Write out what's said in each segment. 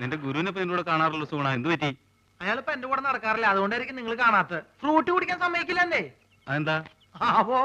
നിന്റെ ഗുരുവിനെ ഇപ്പൊ നിന്നോട് കാണാറുള്ള സുഗുണ? എന്ത് പറ്റി? അയാൾ ഇപ്പൊ എന്റെ കൂടെ നടക്കാറില്ല. അതുകൊണ്ടായിരിക്കും നിങ്ങൾ കാണാത്ത ഫ്രൂട്ട് കുടിക്കാൻ സമ്മതിക്കില്ലെന്നേ. അതെന്താ? ആവോ.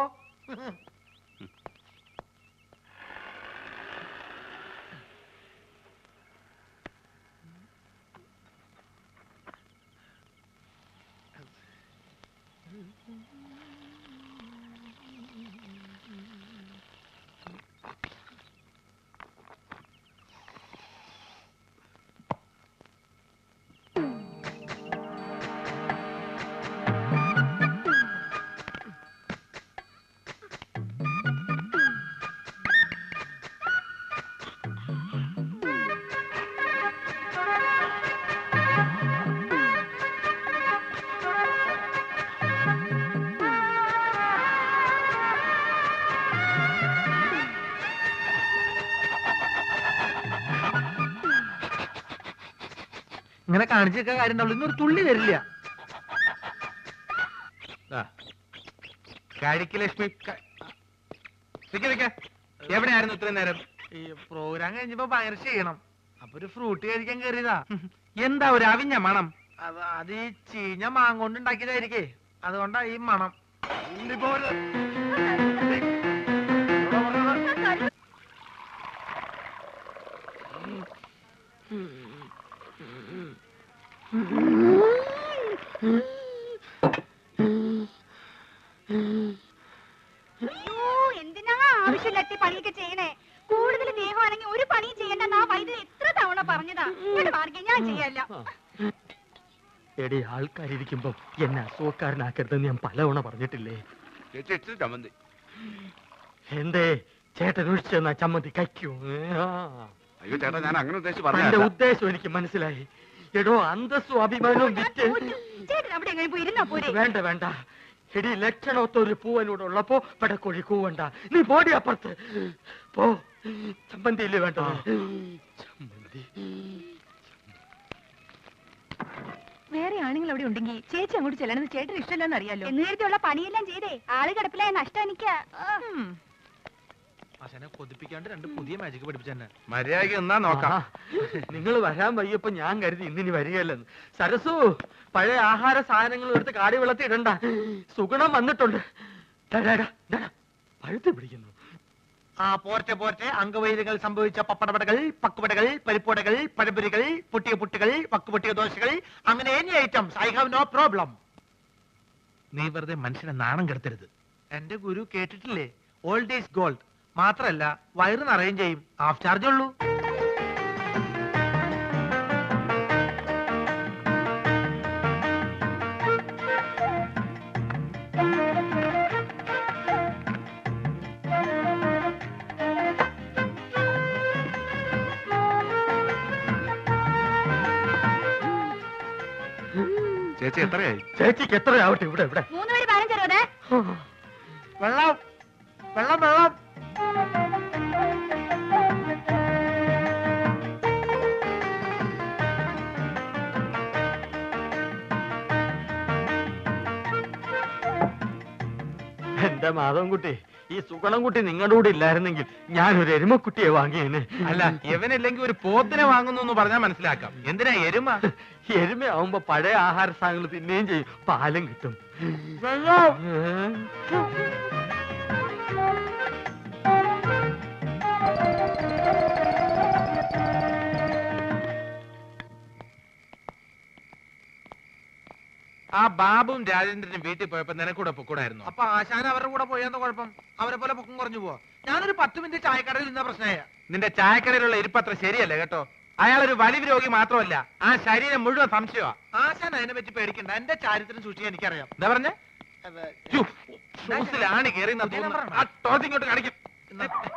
ഇങ്ങനെ കാണിച്ചൊക്കെ കാര്യം ഉണ്ടാവുള്ളൂ ഇന്നൊരു തുള്ളി വരില്ല. കഴിക്ക് ലക്ഷ്മി എവിടെയായിരുന്നു ഇത്രയും നേരം? ഈ പ്രോഗ്രാം കഴിഞ്ഞപ്പോ ഭയങ്കര ചെയ്യണം അപ്പൊ ഒരു ഫ്രൂട്ട് കഴിക്കാൻ കയറിയതാ എന്താ ഒരു അവിഞ്ഞ മണം? അത് അത് ഈ ചീഞ്ഞ മാങ്ങോണ്ട് ഉണ്ടാക്കിയതായിരിക്കേ. അതുകൊണ്ടാ ഈ മണം. അയ്യോ എന്തിനാ ആവശ്യമില്ലാത്ത പണിയൊക്കെ ചെയ്യണേ? കൂടുതൽ ദേഹമാണെങ്കിൽ ഒരു പണിയും ചെയ്യണ്ട ആ വൈദ്യുതി എത്ര തവണ പറഞ്ഞതാ? മാർഗം ഞാൻ ചെയ്യല്ല. എടി ആൾക്കാരിയ്ക്കുമ്പോ എന്നെ അസുഖക്കാരനാക്കരുതെന്ന് ഞാൻ പലവണ പറഞ്ഞിട്ടില്ലേ? എന്തേ? ചേട്ടൻ ഒഴിച്ചെന്നാ ചമ്മന്തി കഴിക്കൂ. ആ. അയ്യോ ചേട്ടാ ഞാൻ അങ്ങനെ ഉദ്ദേശിച്ച് എന്റെ ഉദ്ദേശം എനിക്ക് മനസ്സിലായി. എടോ അന്തസ്സും അഭിമാനവും വിറ്റ്. ചേട്ടൻ അവിടെ എങ്ങനെ പോയി ഇരുന്നാ പോരെ? വേണ്ട വേണ്ട. എടി ലക്ഷണമൊത്ത ഒരു പൂവനോട് ഉള്ളപ്പോ പടക്കോഴി കൂവണ്ട. നീ പോടി അപ്പുറത്ത്. പോ. ചമ്മന്തിയില്ലേ വേണ്ട ചമ്മന്തി. വേറെ ആണുങ്ങൾ അവിടെ ഉണ്ടെങ്കിൽ ചേച്ചി അങ്ങോട്ട് ചെല്ലണമെന്ന് ചേട്ടന് ഇഷ്ടമല്ലെന്ന് അറിയാലോ. നേരത്തെ ഉള്ള പണിയെല്ലാം ചെയ്തേ. ആൾ കിടപ്പിലായ നഷ്ടം എനിക്ക്. അച്ഛനെ കൊതിപ്പിക്കാണ്ട് രണ്ട് പുതിയ മാജിക് പഠിപ്പിച്ചെന്നെ മര്യാദയ്ക്ക് എന്നാ നോക്കാം. നിങ്ങൾ വരാൻ വയ്യപ്പോ ഞാൻ കരുതി ഇന്നിനി വരികയല്ലെന്ന്. സരസു പഴയ ആഹാര സാധനങ്ങൾ എടുത്ത് കാടി വെള്ളത്തിൽ ഇടണ്ട. സുഗുണം വന്നിട്ടുണ്ട്. പഴുത്ത് പിടിക്കുന്നു. ആ പോർട്ടെ പോർട്ടെ അംഗവൈദ്യങ്ങൾ സംഭവിച്ച പപ്പടപടകൾ പക്കുപടകൾ പരിപ്പുടകൾ പഴപുരികൾ പൊട്ടിയ പുട്ടുകൾ പക്കുപൊട്ടിയ ദോശകൾ. അങ്ങനെ any items I have no problem നീ വെറുതെ മനുഷ്യനെ നാണം കെടുത്തരുത്. എന്റെ ഗുരു കേട്ടിട്ടില്ലേ? ഓൾഡ് ഈസ് ഗോൾഡ് മാത്രല്ല വയറ് നിറയും ചെയ്യും. ഹാഫ് ചാർജ് ഉള്ളൂ. ചേച്ചി എത്രയായി? ചേച്ചിക്ക് എത്രയാവട്ടെ? ഇവിടെ ഇവിടെ. മൂന്ന് പേര് പതിനഞ്ച് അറുപത് വെള്ളം വെള്ളം വെള്ളം. എന്റെ മാധവൻകുട്ടി ഈ സുഗണൻകുട്ടി നിങ്ങളുടെ കൂടെ ഇല്ലായിരുന്നെങ്കിൽ ഞാൻ ഒരു എരുമക്കുട്ടിയെ വാങ്ങിയേനെ. അല്ല ഇവനില്ലെങ്കിൽ ഒരു പോത്തിനെ വാങ്ങുന്നു എന്ന് പറഞ്ഞാൽ മനസ്സിലാക്കാം. എന്തിനാ എരുമ? എരുമയാവുമ്പോ പഴയ ആഹാര സാധനങ്ങൾ തിന്നുകയും ചെയ്യും. പാലും കിട്ടും. ആ ബാബും രാജേന്ദ്രനും വീട്ടിൽ പോയപ്പോ നിനക്കൂടെ പൊക്കൂടായിരുന്നു അപ്പൊ ആശാൻ അവരുടെ കൂടെ പോയെന്ന കുഴപ്പം അവരെ പോലെ പൊക്കം കുറഞ്ഞു പോവാ ഞാനൊരു പത്ത് മിനിറ്റ് ചായക്കടയിൽ നിന്ന പ്രശ്നമായ നിന്റെ ചായക്കടയിലുള്ള ഇരിപ്പത്ര ശരിയല്ല കേട്ടോ അയാൾ ഒരു വലിവ് രോഗി മാത്രമല്ല ആ ശരീരം മുഴുവൻ സംശയമാ ആശാൻ അതിനെ പറ്റി പേടിക്കണ്ട എന്റെ ചാരിത്രം സൂക്ഷിക്കാൻ എനിക്കറിയാം എന്താ പറഞ്ഞേ ഷൂസിലാണ് കേറി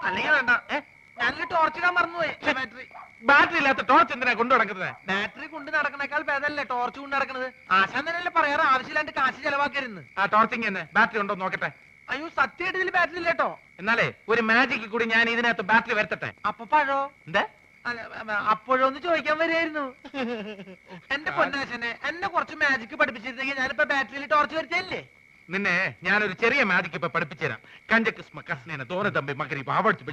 അല്ലെങ്കിൽ വേണ്ട ഏ ഞാനൊരു ടോർച്ച് ഇടാൻ മറന്നുപോയി. ബാറ്ററി ബാറ്ററി ഇല്ലാത്ത ടോർച്ച് എന്തിനാ കൊണ്ടു നടക്കുന്നത്? ബാറ്ററി കൊണ്ട് നടക്കണേക്കാൾ ഭേദമല്ലേ ടോർച്ച് കൊണ്ട് നടക്കുന്നത്? ആശാൻ തന്നെയല്ലേ പറയാറ്? ആവശ്യമില്ലാണ്ട് കാശ് ചെലവാക്കരുന്ന് ആ ടോർച്ചിങ് തന്നെ. ബാറ്ററി ഉണ്ടോ നോക്കട്ടെ. അയ്യോ സത്യമായിട്ട് ഇതിൽ ബാറ്ററി ഇല്ലേട്ടോ എന്നാലേ ഒരു മാജിക്ക് കൂടി ഞാൻ ഇതിനകത്ത് ബാറ്ററി വരുത്തട്ടെ? അപ്പൊ പഴോ? എന്താ? അപ്പോഴോ ഒന്ന് അപ്പോഴൊന്ന് ചോദിക്കാൻ വരികയായിരുന്നു. എന്റെ പൊന്നാശനെ എന്നെ കുറച്ച് മാജിക്ക് പഠിപ്പിച്ചിരുന്നെങ്കിൽ ഞാനിപ്പോ ബാറ്ററിയിൽ ടോർച്ച് വരുത്തല്ലേ നിന്നെ ഞാനൊരു ചെറിയ മാജിക്ക് ഇപ്പൊ പഠിപ്പിച്ചു തരാം കസ്നേന തോന തമ്പി മകരി ആവർത്തി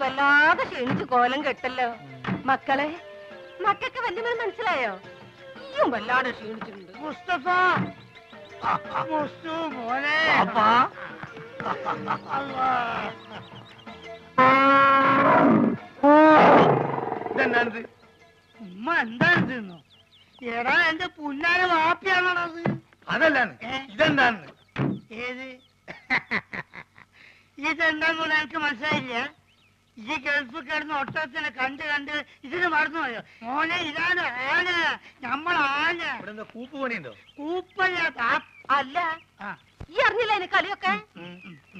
വല്ലാതെ ക്ഷണിച്ച് കോലം കെട്ടല്ലോ. മക്കളെ മക്കൾക്ക് വല്യമ്മ മനസ്സിലായോ? ഇയും വല്ലാതെ ക്ഷീണിച്ചിട്ടുണ്ട്. മുസ്തഫ! മുസ്തു മോനെ! ഇതെന്നാണിത് ഉമ്മ എന്താണ് തിന്നു എടാ എന്റെ പുന്നാര വാപ്പിയാണത് അതല്ലാണ് ഇതെന്താണ് ഏത്? ഇതെന്താന്ന് എനിക്ക് മനസ്സിലായില്ല? ഈ ഗൾഫ് കിടന്ന് ഒട്ടത്തിനെ കണ്ട് കണ്ട് ഇതിന് മറന്നുപോയോ മോനെ ഇതാണ് ആന നമ്മൾ ആന ഇവിടെ എന്താ കൂപ്പ് പണിയുണ്ടോ? കൂപ്പല്ല താ- അല്ല. ആ. ഈ അറിഞ്ഞില്ല എന്നെ കളിയൊക്കെ.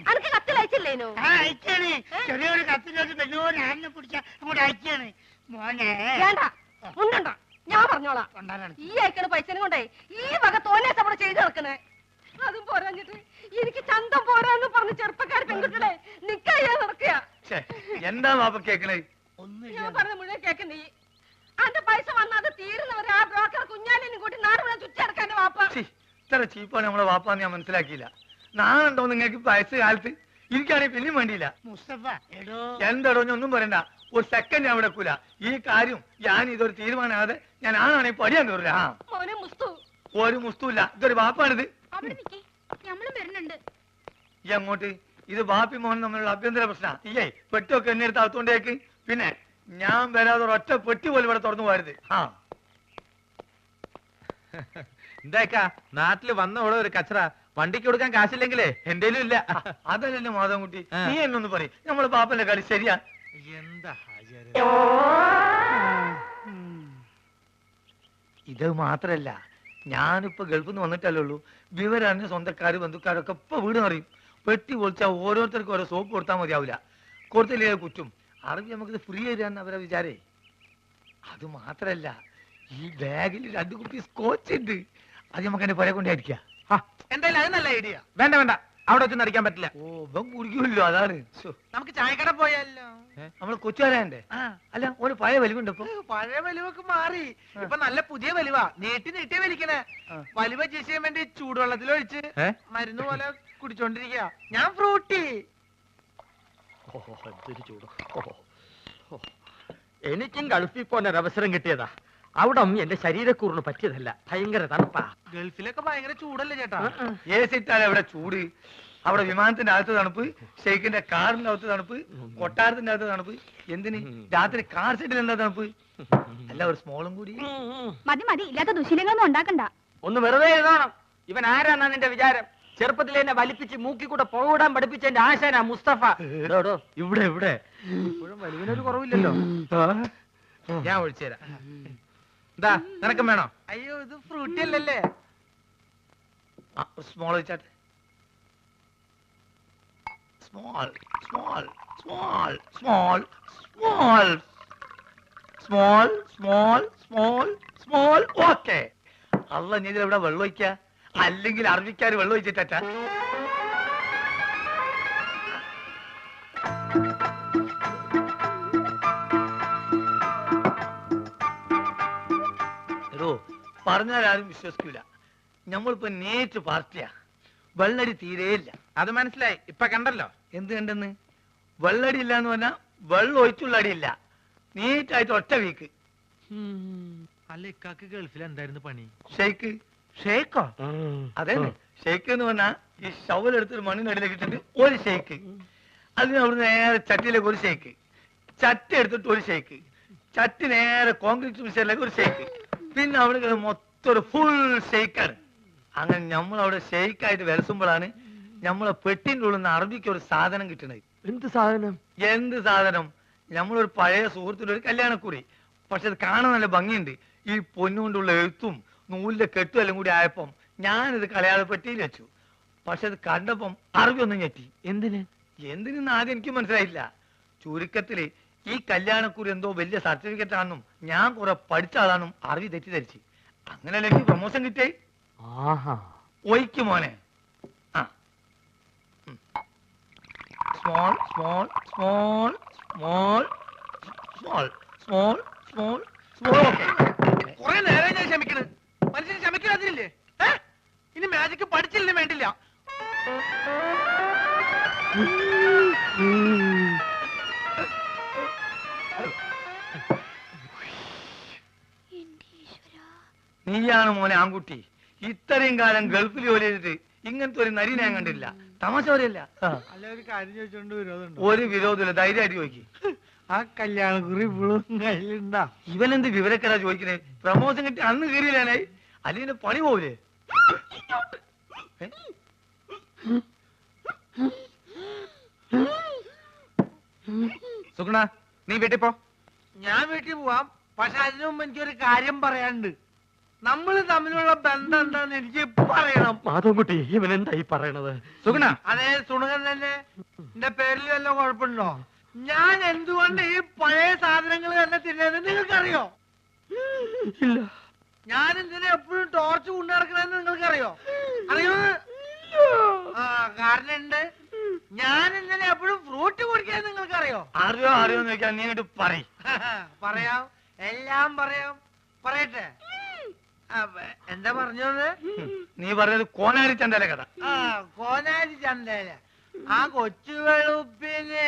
അനക്ക് കത്തിലയച്ചില്ലേനു ആ അയച്ചാണ്. ചെറിയൊരു കത്തിലോട്ട് വലിയൊരു ആനെ പിടിച്ച അങ്ങോട്ട് അയച്ചാണ്. മോനെ. വേണ്ട. ഉണ്ടണ്ട ഞാൻ പറഞ്ഞോളാം. കൊണ്ടാടാണ് ഈ അയക്കണ പൈസനും കൊണ്ടേ ഈ വക തോന്നിയാ നമ്മൾ ചെയ്ത് നടക്കണേ. അതും പോരാഞ്ഞിട്ട്. എനിക്ക് ചന്തം പോരാന്ന് പറഞ്ഞ് ചെറുപ്പക്കാർ പെൺകുട്ടികളെ നിക്കയ്യാ നടക്കുക. എന്താ വാപ്പ കേക്കണേ? ഞാൻ പറഞ്ഞ മുഴുവൻ നീ. അന്റെ പൈസ വന്നത് തീരുന്നവരെ ആ ബ്രോക്കർ കുഞ്ഞാലിനും കൂട്ടി നാട് മുഴുവൻ ചുറ്റിടക്കാൻ വാപ്പ. ഇത്ര ചീപ്പാണ് നമ്മളെ വാപ്പാന്ന് ഞാൻ മനസ്സിലാക്കിയില്ല. നാളുണ്ടോ നിങ്ങൾക്ക് വയസ്സ് കാലത്ത്? എനിക്കാണെങ്കിൽ പിന്നെയും വേണ്ടിയില്ല. മുസ്തഫ എടോ. എന്താടോ ഞാൻ ഒന്നും പറയണ്ട. ഒരു സെക്കൻഡ് ഞാൻ ഇവിടെ വെക്കൂല. ഈ കാര്യം ഞാൻ ഇതൊരു തീരുമാനമാകാതെ ഞാൻ ആണാണെങ്കിൽ പടിയാൻ കയറില്ല ഒരു മുസ്തുല്ല ഇതൊരു വാപ്പാണിത്. അവിടെ നിക്കേ. നമ്മളും വരുന്നുണ്ട്. ഈ അങ്ങോട്ട്. ഇത് ബാപ്പി മോഹൻ തമ്മിലുള്ള അഭ്യന്തര പ്രശ്ന. ഇല്ലേ പെട്ടൊക്കെ എന്നെ എടുത്ത് അകത്തോണ്ടേക്ക് പിന്നെ ഞാൻ വരാതെ ഒറ്റ പെട്ടി പോലും ഇവിടെ തുറന്നു പോരുത് ആ. എന്താക്കാ നാട്ടിൽ വന്ന ഓടെ ഒരു കച്ചറ. വണ്ടിക്ക് കൊടുക്കാൻ കാശില്ലെങ്കിലേ? എന്തേലും ഇല്ല. അതല്ലല്ലോ മാധവൻകുട്ടി ആ. നീ എന്നൊന്ന് പറയും. നമ്മളെ ബാപ്പന്റെ കളി ശരിയാ. എന്താ ഇത് മാത്രല്ല. ഞാനിപ്പോ ഗൾഫിൽ നിന്ന് വന്നിട്ടല്ലേ ഉള്ളൂ. വിവരറിഞ്ഞ സ്വന്തക്കാര് ബന്ധുക്കാരൊക്കെ ഇപ്പൊ വീട് അറിയും പെട്ടി പൊളിച്ചാൽ ഓരോരുത്തർക്കും ഓരോ സോപ്പ് കൊടുത്താൽ മതിയാവില്ല കൊടുത്തില്ലേ കുറ്റും അറിവ് നമുക്കിത് ഫ്രീ തരാന്ന് അവരെ വിചാരേ. അത് മാത്രല്ല ഈ ബാഗിൽ രണ്ട് കുപ്പി സ്കോച്ച് ഉണ്ട്. അത് നമുക്ക് എന്റെ പുര കൊണ്ടായിരിക്കാം എന്തായാലും അത് നല്ല ഐഡിയ വേണ്ട വേണ്ട. അവിടെ വെച്ച് നടിക്കാൻ പറ്റില്ല. ഓ കുടിക്കുമല്ലോ അതാണ്. നമുക്ക് ചായക്കട പോയാലോ? നമ്മൾ കൊച്ചുകാരന്റെ അല്ല ഒരു പഴയ വലിവുണ്ട് ഇപ്പൊ? പഴയ വലിവൊക്കെ മാറി. ഇപ്പൊ നല്ല പുതിയ വലിവ. നീട്ടി നീട്ടി വലിക്കണേ. വലിവ ചേച്ചിയാൻ ചെയ്യാൻ വേണ്ടി ചൂടുവെള്ളത്തിൽ ഒഴിച്ച്? മരുന്ന് പോലെ കുടിച്ചോണ്ടിരിക്കുക ഞാൻ ഫ്രൂട്ടി. എനിക്കും ഗൾഫിൽ പോകാൻ അവസരം കിട്ടിയതാ. അവിടം എന്റെ ശരീരക്കൂറിന് പറ്റിയതല്ല. ഭയങ്കര തണുപ്പാ. ഗൾഫിലൊക്കെ ഭയങ്കര ചൂടല്ലേ ചേട്ടാ? ഏ സിട്ടാൽ അവിടെ ചൂട്. അവിടെ വിമാനത്തിന്റെ അകത്ത് തണുപ്പ് ഷെയ്ഖിന്റെ കാറിന്റെ അകത്ത് തണുപ്പ് കൊട്ടാരത്തിന്റെ അകത്ത് തണുപ്പ്. എന്തിന്? രാത്രി കാർ സെറ്റിൽ എന്താ തണുപ്പ്? അല്ല ഒരു സ്മോളും കൂടി. മതി മതി. ഇല്ലാത്ത ദുശീലങ്ങളൊന്നും ഉണ്ടാക്കണ്ട. ഒന്ന് വെറുതെ എഴുതണം. ഇവൻ ആരാന്നാ നിന്റെ വിചാരം? ചെറുപ്പത്തിൽ എന്നെ വലിപ്പിച്ച് മൂക്കി കൂടെ പുകവിടാൻ പഠിപ്പിച്ച എന്റെ ആശാനാ മുസ്തഫ ഇവിടെ ഇവിടെ. ഇപ്പോഴും വലിവിനൊരു കുറവില്ലല്ലോ. ഞാൻ ഒഴിച്ചുതരാം. എന്താ നിനക്കും വേണോ? അയ്യോ ഇത് ഫ്രൂട്ടി അല്ലല്ലേ? Small വെച്ചാട്ടെ small small small small small small small small small okay അല്ല നീ ഇതിലെവിടെ വെള്ളം ഒഴിക്ക? അല്ലെങ്കിൽ അറബിക്കാർ വെള്ളം ഒഴിച്ചിട്ടാ? പറഞ്ഞാൽ ആരും വിശ്വസിക്കൂല. നമ്മളിപ്പോ നേരിട്ട് പാർട്ടിയാ. വെള്ളടി തീരെയില്ല അത് മനസ്സിലായി. ഇപ്പൊ കണ്ടല്ലോ. എന്ത് കണ്ടെന്ന്? വെള്ളടി ഇല്ല എന്ന് പറഞ്ഞാ വെള്ളം ഒഴിച്ചുള്ള അടിയില്ല നീറ്റായിട്ട് ഒറ്റ വീക്ക്. അല്ല ഇക്കാക്ക് ഗൾഫിൽ എന്തായിരുന്നു പണി? ഷെയ്ക്ക്. ഷേക്കോ അതെ ഷെയ്ക്ക് എന്ന് പറഞ്ഞാ ഈ ഷവൽ എടുത്തൊരു മണ്ണിനടിയിലേക്ക് ഇട്ടിട്ട് ഒരു ഷെയ്ക്ക്. അതിന് അവിടെ നേരെ ചട്ടിയിലേക്ക് ഒരു ഷെയ്ക്ക്. ചട്ടി എടുത്തിട്ട് ഒരു ഷെയ്ക്ക്. ചട്ടി നേരെ കോൺക്രീറ്റ് മിക്സറിലേക്ക് ഒരു ഷെയ്ക്ക് പിന്നെ അവിടെ മൊത്തം ഒരു ഫുൾ ഷെയ്ക്കാണ് അങ്ങനെ നമ്മൾ അവിടെ ഷെയ്ക്കായിട്ട് വിലസുമ്പോഴാണ് നമ്മളെ പെട്ടിന്റെ ഉള്ളിൽ നിന്ന് അറബിക്ക് ഒരു സാധനം കിട്ടണത്. എന്ത് സാധനം? എന്ത് സാധനം? നമ്മളൊരു പഴയ സുഹൃത്തിന്റെ ഒരു കല്യാണക്കുറി. പക്ഷെ അത് കാണാൻ നല്ല ഭംഗിയുണ്ട്. ഈ പൊന്നുകൊണ്ടുള്ള എഴുത്തും നൂലിന്റെ കെട്ടും എല്ലാം കൂടി ആയപ്പം ഞാനിത് കളയാതെ പെട്ടിയിൽ വെച്ചു. പക്ഷെ അത് കണ്ടപ്പം അറബി ഒന്നും ഞെട്ടി. എന്തിന്? എന്തിനെന്ന് ആദ്യം എനിക്ക് മനസ്സിലായില്ല. ചുരുക്കത്തിൽ ഈ കല്യാണക്കുറി എന്തോ വലിയ സർട്ടിഫിക്കറ്റ് ആണെന്നും ഞാൻ കുറെ പഠിച്ച ആളാണെന്നും അറബി തെറ്റിദ്ധരിച്ച്. അങ്ങനെ എനിക്ക് പ്രൊമോഷൻ കിട്ടിയേ? ആഹാ. ഒയ്ക്ക് മോനെ. Small small small small small small small small കുറെ നേരം ഞാൻ ക്ഷമിക്കണ്. മനുഷ്യൻ ക്ഷമിക്കാതില്ലേ ഇനി മാജിക് പഠിച്ചില്ലേ വേണ്ടില്ല. നീയാണ് മോനെ ആൺകുട്ടി. ഇത്രയും കാലം ഗൾഫിൽ ജോലി ചെയ്തിട്ട് ഇങ്ങനത്തെ ഒരു നരി ഞാൻ കണ്ടില്ല തമാശ പറയല്ല അല്ല ഒരു കാര്യം ചോദിച്ചോണ്ട് വിരോധമുണ്ടോ? ഒരു വിരോധമില്ല. ധൈര്യമായിട്ട് ചോദിക്കും. ആ കല്യാണക്കുറി ഇപ്പോഴും കയ്യിലുണ്ടാ. ഇവനെന്ത് വിവരക്കരാ ചോദിക്കണേ? പ്രമോഷൻ കിട്ടി അന്ന് കയറിയില്ലാനായി അല്ലെങ്കിൽ പണി പോവില്ലേ? സുഗുണ നീ വീട്ടിൽ പോ. ഞാൻ വീട്ടിൽ പോവാം. പക്ഷെ അതിനു മുമ്പ് എനിക്കൊരു കാര്യം പറയാനുണ്ട്. നമ്മൾ തമ്മിലുള്ള ബന്ധം എന്താന്ന് എനിക്ക് പറയണം. മാധവൻകുട്ടി ഇവൻ എന്തായി പറയണത്? സുഗുണ. അതേ സുണകൻ തന്നെ. എന്റെ പേരിൽ വല്ല കുഴപ്പമുണ്ടോ? ഞാൻ എന്തുകൊണ്ട് ഈ പഴയ സാധനങ്ങൾ തന്നെ തിന്നത് നിങ്ങൾക്കറിയോ? ഇല്ല. ഞാൻ എന്തിനാ എപ്പോഴും ടോർച്ച് കൊണ്ടു നടക്കണെന്ന് നിങ്ങൾക്കറിയോ? അറിയോ? ആ കാരണം ഉണ്ട് ഞാൻ ഇന്നലെ എപ്പോഴും ഫ്രൂട്ട് കുടിക്കാൻ നിങ്ങൾക്കറിയോ? അറിയോ അറിയോ ചോദിക്കാൻ നീ പറയും. പറയാം. എല്ലാം പറയാം. പറയട്ടെ. എന്താ പറഞ്ഞത്? നീ പറഞ്ഞത് കോനാരി ചന്തല കഥ. ആ കോനാരി ചന്തേല ആ കൊച്ചു വെളുപ്പിന്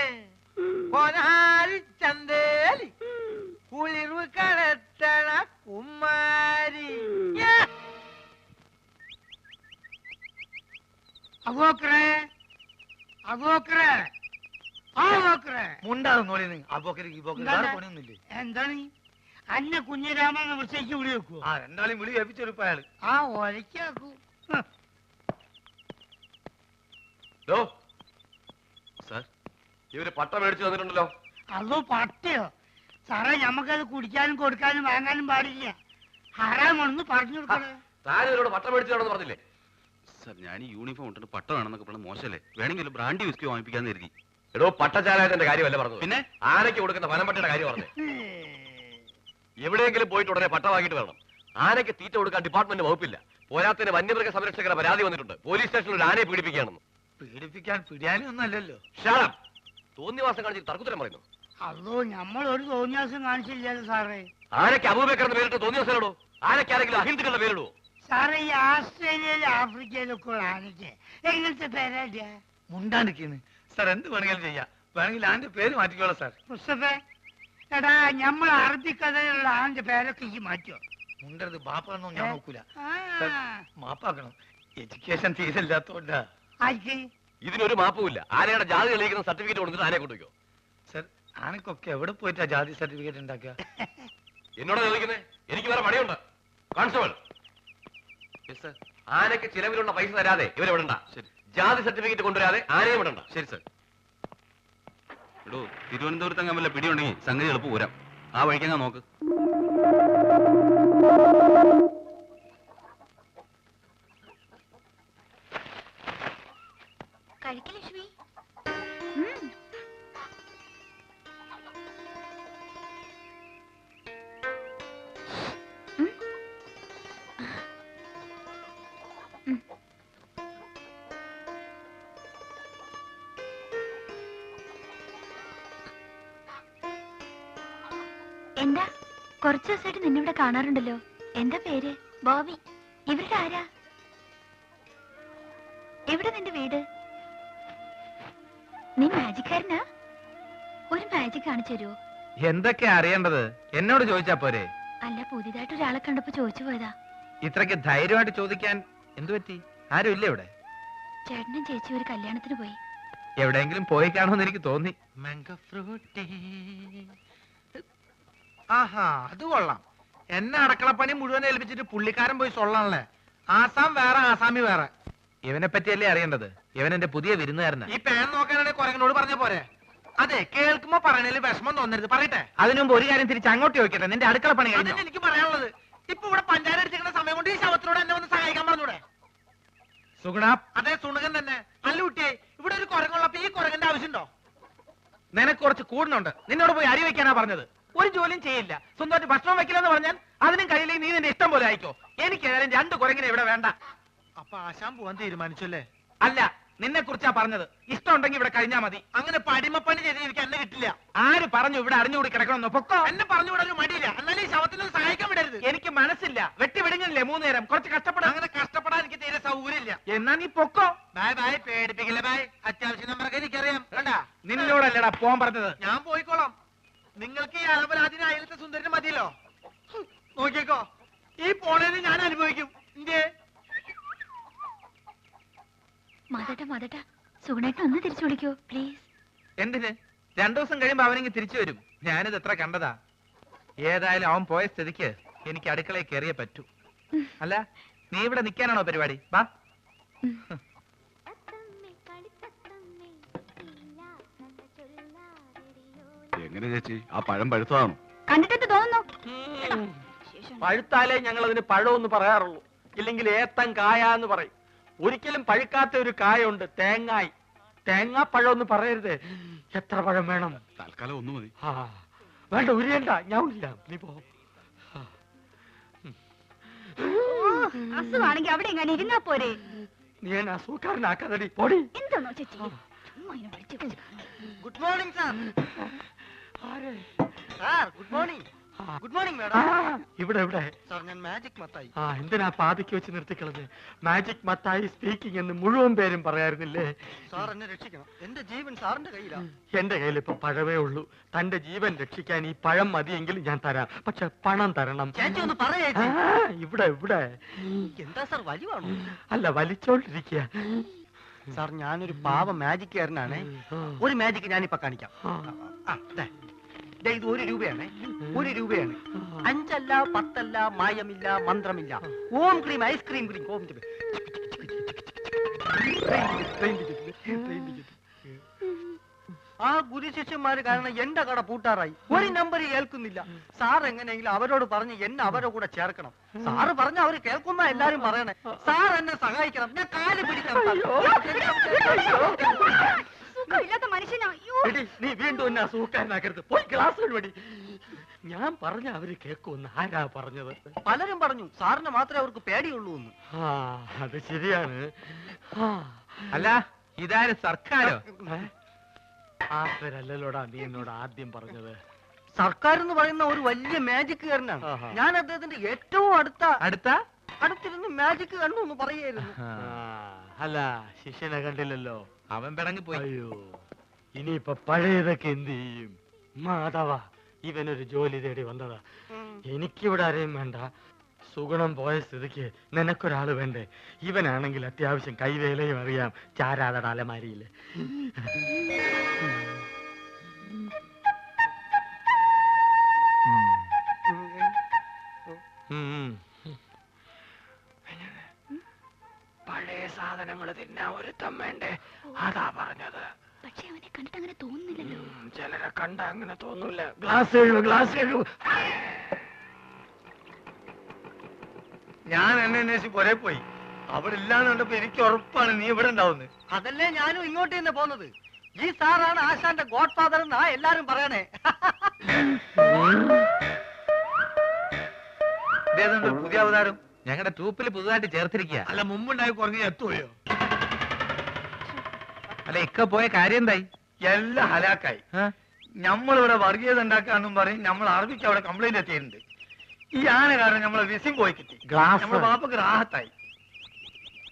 കോനാരി ചന്തേലി കുളിർവ് കടത്തണ കുമാരി അബോക്കറേ അബോക്കറേ ആ ഇപ്പോക്കരി വേറെ എന്താണ്? അന്നെ കുഞ്ഞിരാമൻ വിളിച്ചേക്ക് വിളി വെക്കൂ. ആ രണ്ടാളും വിളി ഏൽപ്പിച്ചെടുപ്പ അയാൾ. ആ ഒലക്കാക്കൂ സാർ ഇവർ പട്ട മേടിച്ചു തന്നിട്ടുണ്ടല്ലോ. അതോ പട്ടയോ? സാറേ ഞമ്മക്കത് കുടിക്കാനും കൊടുക്കാനും വാങ്ങാനും പാടില്ല. ഹറാമാണെന്ന് പറഞ്ഞു കൊടുക്കണേ. ഇവരോട് പട്ട മേടിച്ചാണെന്ന് പറഞ്ഞില്ലേ? സാർ ഞാൻ യൂണിഫോം ഇട്ടിട്ട് പട്ട വേണമെന്നൊക്കെ പറഞ്ഞ മോശമല്ലേ? വേണമെങ്കിൽ ഒരു ബ്രാൻഡി വിസ്കി വാങ്ങിപ്പിക്കാന്ന് കരുതി. എടോ പട്ടചാരായത്തിന്റെ കാര്യമല്ല പറഞ്ഞു പിന്നെ? ആനയ്ക്ക് കൊടുക്കുന്ന വനംപട്ടയുടെ കാര്യം പറഞ്ഞു. എവിടെയെങ്കിലും പോയിട്ട് ഉടനെ പട്ട വാങ്ങിയിട്ട് വരണം. ആനയ്ക്ക് തീറ്റ കൊടുക്കാൻ ഡിപ്പാർട്ട്മെന്റ് വകുപ്പില്ല. പോരാത്തിന് വന്യമൃഗ സംരക്ഷകരെ പരാതി വന്നിട്ടുണ്ട്. പോലീസ് സ്റ്റേഷനിൽ ഒരു ആനയെ പീഡിപ്പിക്കുകയാണെന്ന്. പീഡിപ്പിക്കാൻ പിടിയാനും അല്ലല്ലോ. ഷാളം തോന്നിവാസം കാണിച്ചിട്ട് തർക്കുത്തരം പറയുന്നു. അതോ നമ്മൾ ഒരു തോന്നിയാസം കാണിച്ചില്ലല്ലോ സാറേ. ആനയ്ക്ക് അബൂബേക്കറിന്റെ പേരിട്ട് തോന്നിവാസനോടോ ആനയ്ക്ക് ആരെങ്കിലും അഹിന്ദുക്കളുടെ പേരിടുവോ? സാറേ ഈ ആസ്ട്രേലിയയിലും ആഫ്രിക്കയിലൊക്കെ ഉള്ള ആനയ്ക്ക് എങ്ങനത്തെ പേരാ മുണ്ടാണ്ടിരിക്കുന്നു സാർ എന്ത് വേണമെങ്കിലും ചെയ്യാം. വേണമെങ്കിൽ ആന്റെ പേര് മാറ്റിക്കോളാം സാർ. മുസ്തഫേ എടാ നമ്മൾ അറബിക്കഥയിലുള്ള ആന്റെ പേരൊക്കെ ഈ മാറ്റോ മുണ്ടരുത് ബാപ്പാന്നോ ഞാൻ നോക്കൂല. ആ, മാപ്പാക്കണം. എഡ്യൂക്കേഷൻ ഫീസ് ഇല്ലാത്തോണ്ടാ. ഇതിനൊരു മാപ്പുമില്ല. ആനയുടെ ജാതി തെളിയിക്കുന്ന സർട്ടിഫിക്കറ്റ് കൊടുത്തിട്ട് ആനയെ കൊണ്ടുവയ്ക്കോ സർ ആനക്കൊക്കെ എവിടെ പോയിട്ടാ ജാതി സർട്ടിഫിക്കറ്റ് ഉണ്ടാക്കുക? എന്നോട് ചോദിക്കുന്നേ? എനിക്ക് വേറെ പണിയുണ്ട് കോൺസ്റ്റബിൾ ആനയ്ക്ക് ചിലവിലുള്ള പൈസ തരാതെ ഇവരെ വിടണ്ട. ശരി. ജാതി സർട്ടിഫിക്കറ്റ് കൊണ്ടുവരാതെ ആരെയും വിടണ്ട. ശരി സർ എടോ തിരുവനന്തപുരത്ത് അങ്ങനെ വല്ല പിടിയുണ്ടെങ്കിൽ സംഗതി എളുപ്പം പോരാം ആ വഴിക്കങ്ങാ നോക്ക്. കാണാറുണ്ടല്ലോ. എന്താ പേര്? ബോബി. ഇവരുടെ ആരാ? എവിടെ നിന്റെ വീട്? നീ മാജിക്കാരനാ? ഒരു മാജിക് കാണിച്ചു തരുമോ എന്തൊക്കെയാ അറിയേണ്ടത്? എന്നോട് ചോദിച്ചാ പോരെ? അല്ല പുതിയതായിട്ട് ഒരാളെ കണ്ടപ്പോ ചോദിച്ചു പോയതാ. ഇത്രയ്ക്ക് ധൈര്യമായിട്ട് ചോദിക്കാൻ എന്തു പറ്റി? ആരും ഇല്ല ഇവിടെ? ചേട്ടനും ചേച്ചി ഒരു കല്യാണത്തിന് പോയി. എവിടെയെങ്കിലും പോയി കാണുമെന്ന് എനിക്ക് തോന്നി. മാംഗോ ഫ്രൂട്ടി ആഹാ അത് കൊള്ളാം. എന്നെ അടക്കളപ്പണി മുഴുവൻ ഏൽപ്പിച്ചിട്ട് പുള്ളിക്കാരൻ പോയി സൊള്ളാണല്ലേ? ആസാം വേറെ ആസാമി വേറെ. ഇവനെ പറ്റിയല്ലേ അറിയേണ്ടത്? ഇവൻ എന്റെ പുതിയ വിരുന്നുകാരനാ. ഈ പേൻ നോക്കാനാണെങ്കിൽ കുരങ്ങനോട് പറഞ്ഞ പോരെ. അതെ കേൾക്കുമ്പോ പറയണേൽ വിഷമം തോന്നരുത്. പറയട്ടെ? അതിനു മുമ്പ് ഒരു കാര്യം തിരിച്ച് അങ്ങോട്ട് ചോദിക്കട്ടെ? നിന്റെ അടുക്കള പണി കഴിഞ്ഞു? അതന്നെ എനിക്ക് പറയാനുള്ളത്. ഇപ്പൊ ഇവിടെ പഞ്ചായത്ത് അടിച്ചിരിക്കുന്ന സമയം കൊണ്ട് ഈ ശവത്തിനോട് എന്നെ ഒന്ന് സഹായിക്കാൻ പറഞ്ഞൂടെ? സുഗുണ. അതെ സുണകൻ തന്നെ. അല്ല കുട്ടിയെ ഇവിടെ ഒരു കുരങ്ങുള്ളപ്പോ ഈ കുരങ്ങന്റെ ആവശ്യമുണ്ടോ? നിനക്ക് കുറച്ച് കൂടുന്നുണ്ട്. നിന്നോട് പോയി അരി വെക്കാനാ പറഞ്ഞത്. ഒരു ജോലിയും ചെയ്യില്ല. സ്വന്തമായിട്ട് ഭക്ഷണം വെക്കില്ലെന്ന് പറഞ്ഞാൽ അതിനും കഴിയില്ലെങ്കിൽ നീ നിന്റെ ഇഷ്ടം പോലെ ആയിക്കോ. എനിക്ക് ഏതായാലും രണ്ട് കുരങ്ങിനെ ഇവിടെ വേണ്ട. അപ്പൊ ആശാൻ പോവാൻ തീരുമാനിച്ചല്ലേ? അല്ല നിന്നെ കുറിച്ചാ പറഞ്ഞത്. ഇഷ്ടം ഉണ്ടെങ്കിൽ ഇവിടെ കഴിഞ്ഞാ മതി. അങ്ങനെ പടിമപ്പണി ചെയ്ത് എനിക്ക് എന്നെ കിട്ടില്ല. ആര് പറഞ്ഞു ഇവിടെ അറിഞ്ഞുകൂടി കിടക്കണമെന്ന്? പൊക്കോ? എന്നെ പറഞ്ഞു വിടാൻ ഒരു മടിയില്ല. എന്നാലും ഈ ശവത്തിന് സഹായിക്കാൻ വിടരുത്. എനിക്ക് മനസ്സില്ല. വെട്ടി വിടുങ്ങില്ലേ മൂന്ന് നേരം കുറച്ച് കഷ്ടപ്പെടാം അങ്ങനെ കഷ്ടപ്പെടാൻ എനിക്ക് തീരെ സൗകര്യമില്ല. എന്നാ നീ പൊക്കോ? Bye bye. പേടിപ്പിക്കില്ല ബായ്. അത്യാവശ്യം നമ്മളൊക്കെ എനിക്കറിയാം. വേണ്ട നിന്നോടല്ലടാ പോവാൻ പറഞ്ഞത്. ഞാൻ പോയിക്കോളാം. നിങ്ങൾക്ക് ഈ അലപരാധിന് അയലത്തെ സുന്ദരന് മതിയല്ലോ. നോക്കിയേക്കോ ഈ പോണേന് ഞാൻ അനുഭവിക്കും. ഇന്റെ മതട്ട മതട്ട സുഗുണേട്ടൻ ഒന്ന് തിരിച്ചു വിളിക്കോ പ്ലീസ് എന്തിന്? രണ്ടു ദിവസം കഴിയുമ്പോ അവനെങ്കിൽ തിരിച്ചു വരും. ഞാനിത് എത്ര കണ്ടതാ. ഏതായാലും അവൻ പോയ സ്ഥിതിക്ക് എനിക്ക് അടുക്കളയിൽ കയറിയേ പറ്റൂ. അല്ല നീ ഇവിടെ നിൽക്കാനാണോ പരിപാടി? വാ. എങ്ങനെ ചേച്ചി? ആ പഴം പഴുത്തതാണോ? കണ്ടിട്ടെന്ത് തോന്നുന്നു? പഴുത്താലേ ഞങ്ങൾ അതിന് പഴമെന്ന് പറയാറുള്ളൂ. ഇല്ലെങ്കിൽ ഏത്തൻ കായ എന്ന് പറയും. ഒരിക്കലും പഴുക്കാത്ത ഒരു കായുണ്ട് തേങ്ങായി. തേങ്ങാപ്പഴം എന്ന് പറയരുത്. എത്ര പഴം വേണം? തൽക്കാലം ഒന്ന് മതി. ആ വേണ്ട ഉരിയണ്ട. ഞാൻ ഇല്ല നീ പോ. അസുഖാണെങ്കിൽ അവിടെ എങ്ങനെ ഇരുന്നാ പോരെ? നീ എന്നെ അസൂക്കാരനാക്കാതടി പൊടി. എന്താണോ ചേച്ചി? Good morning sir good morning. Good morning madam. ഇവിടെ ഇവിടെ. സാർ ഞാൻ മാജിക് മത്തായി. ആ എന്തിനാ പാതിക്ക് വെച്ച് നിർത്തിക്കളത് മാജിക് മത്തായി സ്പീക്കിംഗ് എന്ന് മുഴുവൻ പേരും പറയാറുന്നില്ലേ? സാർ എന്നെ രക്ഷിക്കണം. എന്റെ ജീവൻ സാറിന്റെ കയ്യിലാണ് എന്റെ കയ്യിൽ ഇപ്പൊ പഴവേ ഉള്ളൂ. തന്റെ ജീവൻ രക്ഷിക്കാൻ ഈ പഴം മതിയെങ്കിലും ഞാൻ തരാം. പക്ഷെ പണം തരണം. ചേച്ചി ഒന്ന് പറയേ ഇവിടെ ഇവിടെ. എന്താ സാർ വലിവാണോ? അല്ല വലിച്ചോണ്ടിരിക്കുക സാർ ഞാനൊരു പാവ മാജിക്കാരനാണ് ഒരു മാജിക് ഞാനിപ്പോ കാണിക്കാം. ഇത് ഒരു രൂപയാണ്. ഒരു രൂപയാണ്. അഞ്ചല്ല പത്തല്ല മായമില്ല മന്ത്രമില്ല. ഓം ക്രീം ഐസ്ക്രീം ക്രീം ഓം ക്രീം. ആ ഗുരുശിഷ്യന്മാര് കാരണം എന്റെ കട പൂട്ടാറായി. ഒരു നമ്പർ കേൾക്കുന്നില്ല. സാർ എങ്ങനെയെങ്കിലും അവരോട് പറഞ്ഞ് എന്നെ അവരുടെ കൂടെ ചേർക്കണം. സാറ് പറഞ്ഞ അവർ കേൾക്കുന്ന എല്ലാരും പറയണേ. സാർ എന്നെ സഹായിക്കണം. ഞാൻ കാൽ പിടിക്കണം സുഖമില്ലാത്ത മനുഷ്യനാ. അയ്യോ. നീ വീണ്ടും എന്നെ അസൂക്കാരനാക്കരുത് പോയി ക്ലാസ് വഴി ഞാൻ പറഞ്ഞ അവർ കേൾക്കുമെന്ന് ആരാ പറഞ്ഞത്? പലരും പറഞ്ഞു സാറിന് മാത്രമേ അവർക്ക് പേടിയുള്ളൂ എന്ന്. ആ അത് ശരിയാണ്. അല്ല ഇതാര് സർക്കാരോ? ഏ? ആ പേരല്ലോടാ നീ എന്നോട് ആദ്യം പറഞ്ഞത്. സർക്കാർ എന്ന് പറയുന്ന ഒരു വലിയ മാജിക്കുകാരനാണ് ആഹാ. ഞാൻ അദ്ദേഹത്തിന്റെ ഏറ്റവും അടുത്ത അടുത്ത? അടുത്തിരുന്ന് മാജിക് കണ്ടു എന്ന് പറയായിരുന്നു ആ, അല്ല ശിഷ്യനെ കണ്ടില്ലല്ലോ. അവൻ പിടങ്ങി പോയി. അയ്യോ ഇനിയിപ്പൊ പഴയതൊക്കെ എന്ത് ചെയ്യും? മാധവ ഇവനൊരു ജോലി തേടി വന്നതാ. എനിക്കിവിടെ ആരെയും വേണ്ട. സുഗുണം പോയ സ്ഥിതിക്ക് നിനക്കൊരാൾ വേണ്ടേ? ഇവനാണെങ്കിൽ അത്യാവശ്യം കൈവേലയും അറിയാം ചാരാതട അലമാരിയിൽ. ഉം. പഴയ സാധനങ്ങൾ തിന്നാൻ ഒരുത്തം വേണ്ടേ? അതാ പറഞ്ഞത്. പക്ഷെ അവനെ കണ്ടിട്ട് അങ്ങനെ തോന്നുന്നില്ലല്ലോ ചിലരെ കണ്ട അങ്ങനെ തോന്നൂല. ഗ്ലാസ് ഗ്ലാസ് ഞാൻ എന്നെ അന്വേഷിച്ച് പുരേ പോയി. അവിടെ ഇല്ലാന്ന് കണ്ടപ്പോ എനിക്ക് ഉറപ്പാണ് നീ ഇവിടെ ഉണ്ടാവുന്നത് അതല്ലേ ഞാനും ഇങ്ങോട്ട് തന്നെ പോന്നത്? ഈ സാറാണ് ആശാന്റെ ഗോഡ് ഫാദർ എന്നാ എല്ലാരും പറയണേ. ഇതേതുണ്ട് പുതിയ അവതാരം. ഞങ്ങളുടെ ട്രൂപ്പിൽ പുതുതായിട്ട് ചേർത്തിരിക്കുക അല്ല മുമ്പുണ്ടായി കുറഞ്ഞ എത്തുകയോ അല്ല ഇക്ക പോയ കാര്യം എന്തായി? എല്ലാം ഹലാക്കായി. നമ്മളിവിടെ വർഗീയത ഉണ്ടാക്കാന്നും പറയും നമ്മൾ അറബിക്ക് അവിടെ കംപ്ലൈന്റ് എത്തിയിട്ടുണ്ട് ഈ ആന കാരണം നമ്മളെ വിസിം പോയി കിട്ടി. ഗ്ലാസ്. നമ്മളെ ബാപ്പക്ക് രാഹത്തായി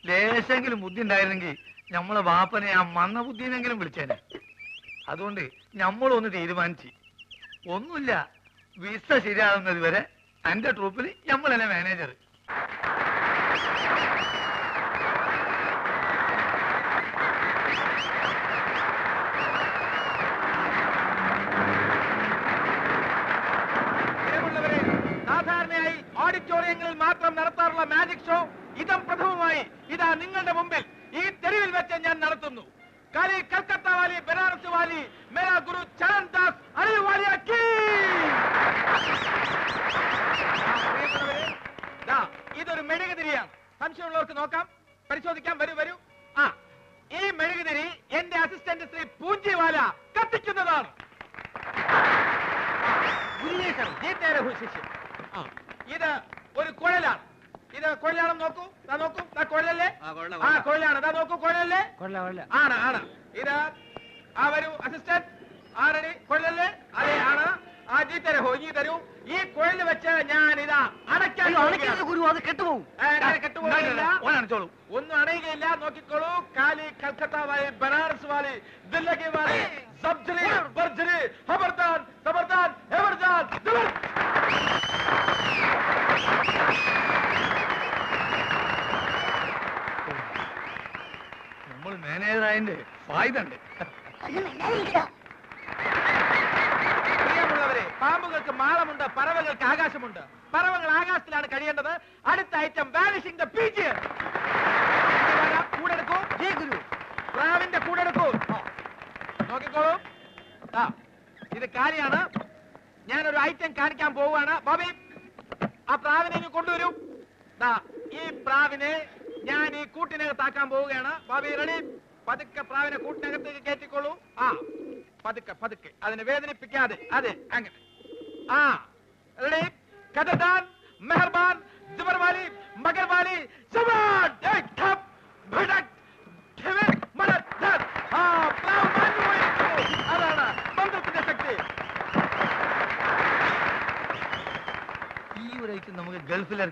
ലേശെങ്കിലും ബുദ്ധി ഉണ്ടായിരുന്നെങ്കിൽ നമ്മളെ ബാപ്പനെ ആ മന്ന ബുദ്ധിനെങ്കിലും വിളിച്ചേനെ. അതുകൊണ്ട് നമ്മളൊന്ന് തീരുമാനിച്ചു. ഒന്നുമില്ല വിസ ശരിയാകുന്നത് വരെ എന്റെ ട്രൂപ്പിൽ നമ്മൾ തന്നെ മാനേജർ നടത്താറുള്ള മാജിക് ഷോ ഇതം പ്രഥമമായി ഇതാ നിങ്ങളുടെ മുമ്പിൽ ഈ തെരുവിൽ വെച്ച് ഞാൻ നടത്തുന്നു. കാലി കൽക്കത്ത വാലി ബനാറസ് വാലി മേരാ ഗുരു ചരൺ ദാസ് അനിൽ വാലിയ കീ! ആ, പ്രിയമുള്ളവരെ, ദാ, ഇതൊരു മെഴുകുതിരിയാണ്. സംശയമുള്ളവർക്ക് നോക്കാം. പരിശോധിക്കാം. വരൂ വരൂ. ആ ഈ മെഴുകുതിരി എന്റെ അസിസ്റ്റന്റ് ശ്രീ പൂഞ്ചിവാല കത്തിക്കുന്നതാണ്. ഇത് ഒരു കുഴലാണ്. ഇത് കുഴലാണെന്ന് നോക്കൂ. ഇതാ നോക്കൂ. ഇതാ കുഴലല്ലേ ആ കുഴലാണ് ഇതാ നോക്കൂ കുഴലല്ലേ ആണ് ആണ്. ഇത് ആ വരൂ അസിസ്റ്റന്റ് ആരടി കുഴലല്ലേ അതെ ആണ്. ആ ജീത്തരെ ഹോ ഇനി തരൂ. ഈ കുഴൽ വെച്ച് ഞാൻ ഇതാ അടയ്ക്കാൻ. ഗുരു അത് കെട്ടുപോകും ഒന്നും അണയുകയില്ല. നോക്കിക്കോളൂ. കാലി കൽക്കത്ത വാലി ബനാറസ് വാലി ദില്ലകി വാലി സബ്ജറി ബർജറി ഹബർദാൻ സബർദാൻ എവർദാൻ മാനേജർ അതിന്റെ ഫായ്ത ഉണ്ട് പ്രിയമുള്ളവരെ പാമ്പുകൾക്ക് മാളമുണ്ട് പറവകൾക്ക് ആകാശമുണ്ട്. പറവകൾ ആകാശത്തിലാണ് കഴിയേണ്ടത്. അടുത്ത ഐറ്റം വാനിഷിംഗ് ദ പീച്ച് കൂടെടുക്കൂ. ജയ പ്രാവിന്റെ കൂടെടുക്കൂ. നോക്കിക്കോളൂ. ഇത് കാര്യമാണ് ഞാനൊരു ഐറ്റം കാണിക്കാൻ പോവുകയാണ്. ബോബി ആ പ്രാവിനെ ഇനി കൊണ്ടുവരൂ. ഈ പ്രാവിനെ ഞാൻ ഈ കൂട്ടിനകത്താക്കാൻ പോവുകയാണ്. ബോബി റെഡി പതുക്കെ പ്രാവിനെ കൂട്ടിനകത്തേക്ക് കയറ്റിക്കോളൂ. ആ പതുക്കെ പതുക്കെ. അതിനെ വേദനിപ്പിക്കാതെ. അതെ അങ്ങനെ. ആ റെഡി കഥദാൻ മെഹർബാൻ ജബർവാലി മഗർവാലി ഗൾഫിലിറക്കിയാലെങ്ങനെ ഈ ഒരു നമുക്ക് ഗൾഫിൽ